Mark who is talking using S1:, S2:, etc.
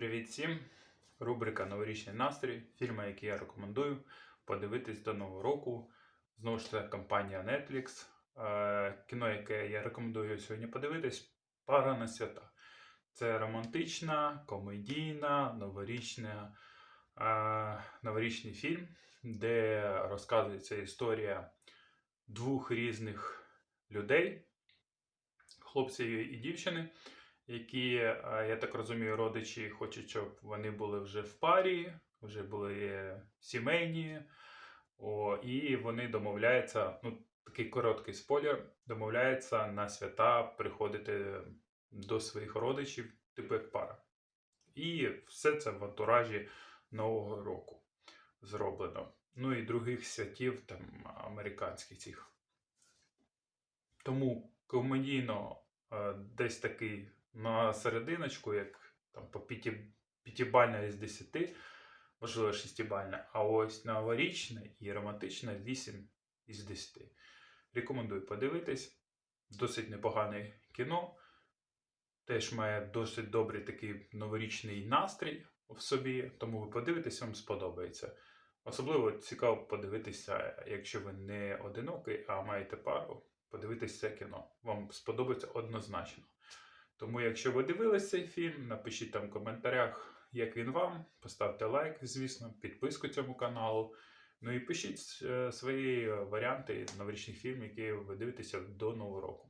S1: Привіт всім! Рубрика Новорічний настрій. Фільми, які я рекомендую подивитись до Нового року. Знову ж це компанія Netflix. Е, Кіно, яке я рекомендую сьогодні подивитись, Пара на свята. Це романтична, комедійна, новорічна, е, новорічний фільм, де розказується історія двох різних людей, хлопця і дівчини які, е, я так розумію, родичі хочуть, щоб вони були вже в парі, вже були сімейні. О, і вони домовляються, ну, такий короткий спойлер, домовляються на свята приходити до своїх родичів, типу як пара. І все це в антуражі Нового року зроблено. Ну і других святів, там, американських цих. Тому комедійно е, десь такий на серединочку, як там по п'ятибальна із 10, можливо, шестибальна, а ось новорічна і романтична 8 із 10. Рекомендую подивитись. Досить непогане кіно. Теж має досить добрий такий новорічний настрій в собі, тому ви подивитесь, вам сподобається. Особливо цікаво подивитися, якщо ви не одинокий, а маєте пару, подивитись це кіно. Вам сподобається однозначно. Тому, якщо ви дивились цей фільм, напишіть там в коментарях, як він вам. Поставте лайк, звісно, підписку цьому каналу. Ну і пишіть е, свої варіанти новорічних фільмів, які ви дивитеся до Нового року.